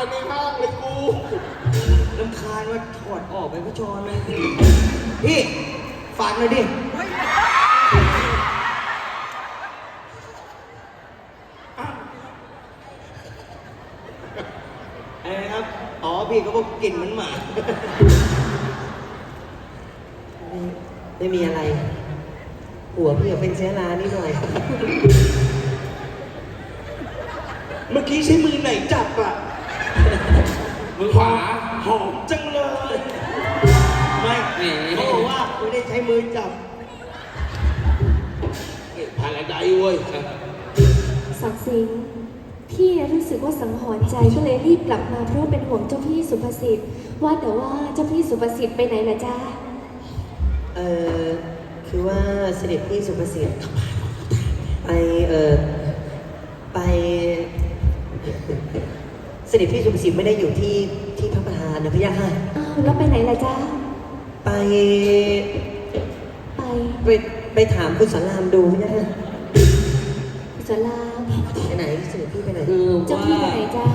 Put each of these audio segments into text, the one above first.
ายในห้างเลยกูลำคาญว่าถอดออกไปพระชรเลย พี่ฝากหน่อยดิ อะไรนะครับ อ๋อพี่เขาบอกกลิ่นเหมันหมา ไม่มีอะไร หัวพี่ก็เป็นเชื้อรานิดหน่อย เมื่อกี้ใช้มือไหนจับอะ มือขวาหอมจังเลย ไม่แหมเขาบอกว่าไม่ได้ใช้มือจับเฮ้ยพาราไดซ์เว้ยศักดิ์สิงห์พี่รู้สึกว่าสังหรณ์ใจก็เลยรีบกลับมาเพราะว่าเป็นห่วงเจ้าพี่สุภสิทธิ์ ว่าแต่ว่าเจ้าพี่สุภสิทธิ์ไปไหนล่ะจ๊ะเออคือว่าเสด็จพี่สุภสิทธิ์ไปเออไป เสด็จพี่สุภสิทธิ์ไม่ได้อยู่ที่ที่พระประธานนะพะยะค่ะ อ้าวแล้วไปไหนล่ะจ๊ะไปไปไปไปถามคุณสอนรามดูพะยะค่ะสวนรามไปไหนเสด็จพี่ไปไหน คือเจ้าว่าพี่ไปไหนจ๊ะ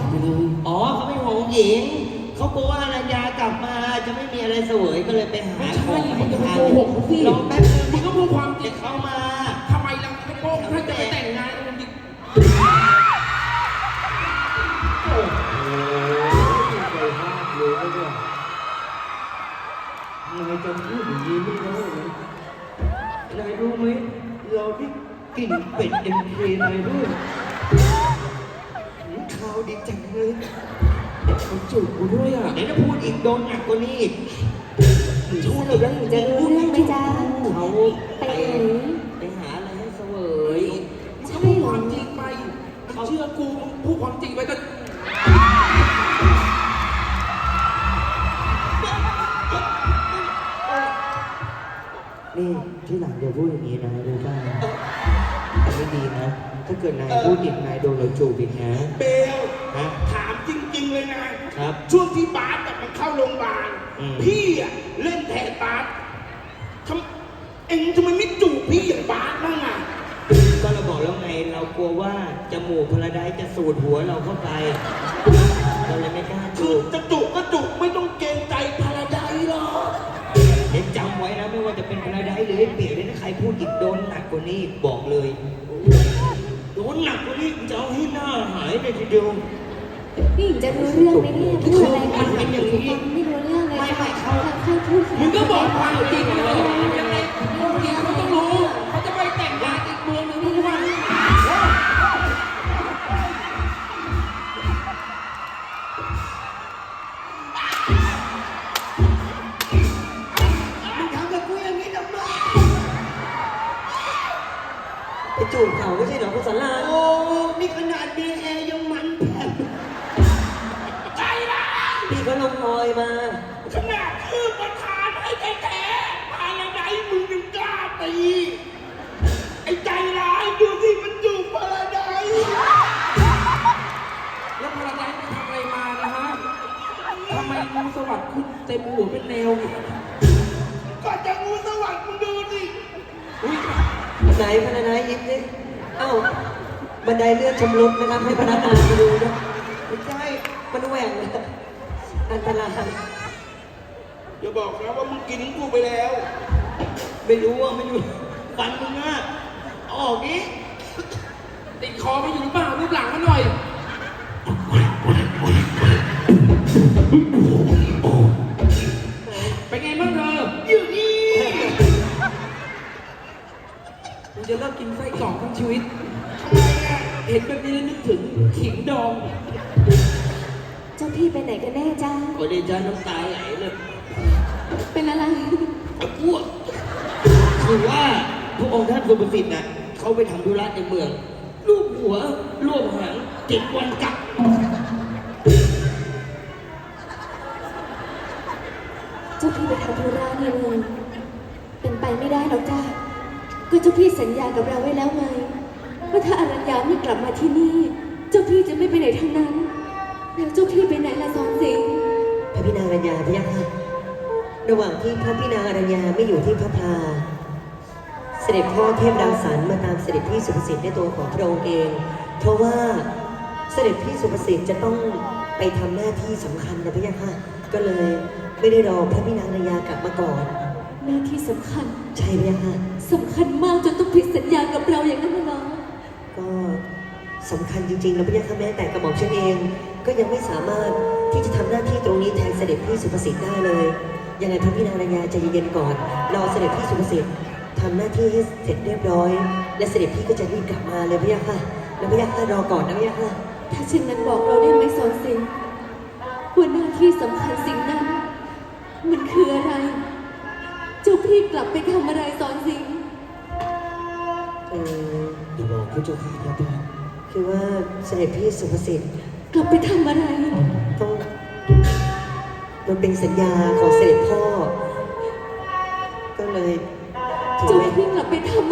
อ๋อเขาไม่ห่วงหญิง เขากลัวว่าอรัญญากลับมาจะไม่มีอะไรเสวยก็เลยไปหาไม่ขใช่องมึงจะมาโกหกเขาสิ รอแป๊บนึงมึงก็พูดความจริเดี๋ยงวเขามา ทำไมล่ะไอ้โป้งถ้าจะไปแต่ง นายจะพูดอย่างนี้ไม่ได้นะนายรู้ไหมเราได้กลิ่นเป็ดเอ็มเคนายด้วยหืมข่าวดีจังเลยเขาจูบกูด้วยอะเดี๋ยวถ้าพูดอีกโดนหนักกว่านี้อีกสรุปแล้วหนูจะรู้เรื่องไหมจ๊ะเขาไปไหนไปหาอะไรให้เสวยมึงก็พูดความจริงไปมึงเชื่อกูมึงพูดความจริงไปก็ นี่ที่หลังอย่าพูดอย่างนี้นะรู้ป่ะไม่ดีนะ ถ้าเกิดนายพูดอีกนายโดนเราจูบอีกนะ เบลฮะถามจริง ๆ เลยนะครับ ช่วงที่บาสอะมันเข้าโรงพยาบาลอืม พี่อะเล่นแทนบาสทำเอ็งทำไมไม่จูบพี่อย่างบาสบ้างอะก็เราบอกแล้วไงเรากลัวว่าจมูกพลาไดซ์จะสูดหัวเราเข้าไป เราเลยไม่กล้าคืจูอบจะจูบก็จูบไม่ต้องเกรงใจ เลยทีเดียว พี่หญิงจะรู้เรื่องไหมเนี่ยพูดอะไรมันเป็นอย่างนี้ จูบเขาไม่ใช่เหรอคุณสอนรามโอ้นี่ขนาดมีแอร์ยังมันแผลใจร้ายพี่ก็ลงรอยมาขนาดคือประธานให้แท้ๆพาราไดซ์มึงยังกล้าตีไอ้ใจร้ายดูที่มันจูบพาราไดซ์แล้วพาราไดซ์ไปทำอะไรมานะฮะทำไมงูสวัสดิ์ขึ้นเต็มหัวเป็นแนวก็จะงูสวัสดิ์มึงดูดิอุ้ย ไหนพนักงานยิ้มดิเอ้าบันไดเลื่อนชำรุดนะครับ ให้พนักงานมาดูด้วยไม่ใช่มันแหว่งนะอันตรายอย่าบอกนะว่ามึงกินกูไปแล้ว ไม่รู้ว่ามันอยู่ฟันมึงอะเอาออกดิติดคอไม่อยู่หรือเปล่ารูปหลังมาหน่อยเจะเลิกกินไส้กรอกทั้งชีวิตทำไมอะเห็นแบบนี้แล้วนึกถึงขิงดองเจ้าพี่ไปไหนกันแน่จ้าโอเดจาน้ำตาไหลเลยเป็นอะไรอ้วกคือว่าพระองค์ท่านสุภสิทธิ์น่ะเขาไปทำธุระในเมืองลูบหัวรวบหางเจ็ดวันกลับเจ้าพี่ไปทำธุระในเมืองเป็นไปไม่ได้หรอกจ้า ก็เจ้าพี่สัญญากับเราไว้แล้วไงว่าถ้าอรัญญาไม่กลับมาที่นี่ เจ้าพี่จะไม่ไปไหนทั้งนั้น แล้วเจ้าพี่ไปไหนล่ะสอนสิงห์พระพี่นางอรัญญาพะยะค่ะระหว่างที่พระพี่นางอรัญญาไม่อยู่ที่พระพลาเสด็จพ่อเทพรังสรรค์มาตามเสด็จพี่สุภสิทธิ์ในตัวของพระองค์เอง เพราะว่าเสด็จพี่สุภสิทธิ์จะต้องไปทำหน้าที่สำคัญนะพี่ยะค่ะก็เลยไม่ได้รอพระพี่นางระยากลับมาก่อน หน้าที่สำคัญใช่พี่ยะค่ะ สำคัญมากจนต้องผิดสัญญากับเราอย่างนั้นนะน้องก็สำคัญจริงๆนะพี่ยะค่ะแม้แต่กระหม่อมฉันเอง ก็ยังไม่สามารถที่จะทำหน้าที่ตรงนี้แทนเสด็จพี่สุภสิทธิ์ได้เลย ยังไงพระพี่นางระยาใจเย็นๆก่อน รอเสด็จพี่สุภสิทธิ์ทำหน้าที่ให้เสร็จเรียบร้อย และเสด็จพี่ก็จะรีบกลับมาเลยพี่ยะค่ะแล้วพี่ยะค่ะรอก่อนนะพี่ยะค่ะ ถ้าเช่นนั้นบอกเราได้ไหมสอนสิงห์ว่าหน้าที่สำคัญสิ่งนั้น มันคืออะไร เจ้าพี่กลับไปทำอะไรสอนสิงห์ อย่าบอกผู้เจ้าข้าอย่าบอกคือว่าเสด็จพี่สุภสิทธิ์กลับไปทำอะไรต้องมันเป็นสัญญาของเสด็จพ่อ ก็เลยถึงเจ้าแม้พี่กลับไปทำ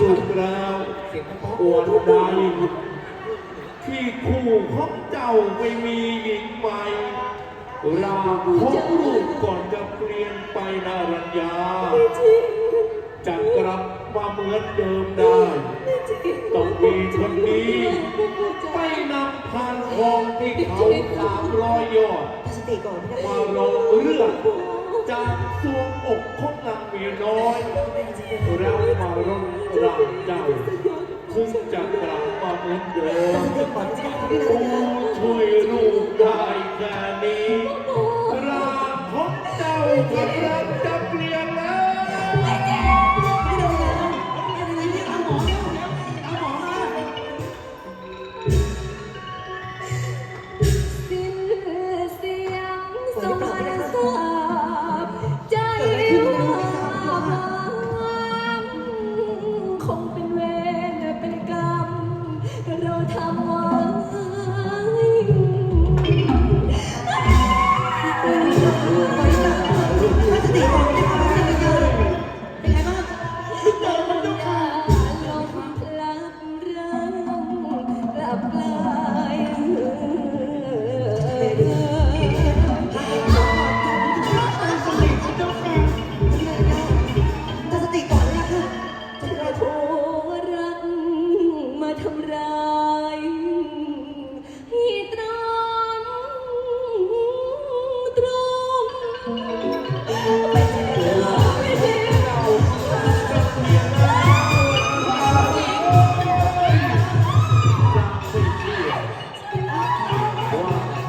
ยเตือนจุกแล้วเสียงมันเพราะวันใดที่คู่ของเจ้าไม่มีหญิงใหม่เราของลูกก่อนจะเปลี่ยนไปนารัญญาจริงจะกลับมาเหมือนเดิมได้ต้องมีคนนี้ไปนำพานทองที่เขาสามร้อยยอดตั้งสติก่อนพี่มานะลงเรื่อง จากสวงอกของนางเมียน้อยแล้วมาร่อนร่างเจ้าถึงจะกลับมาเหมือนเดิม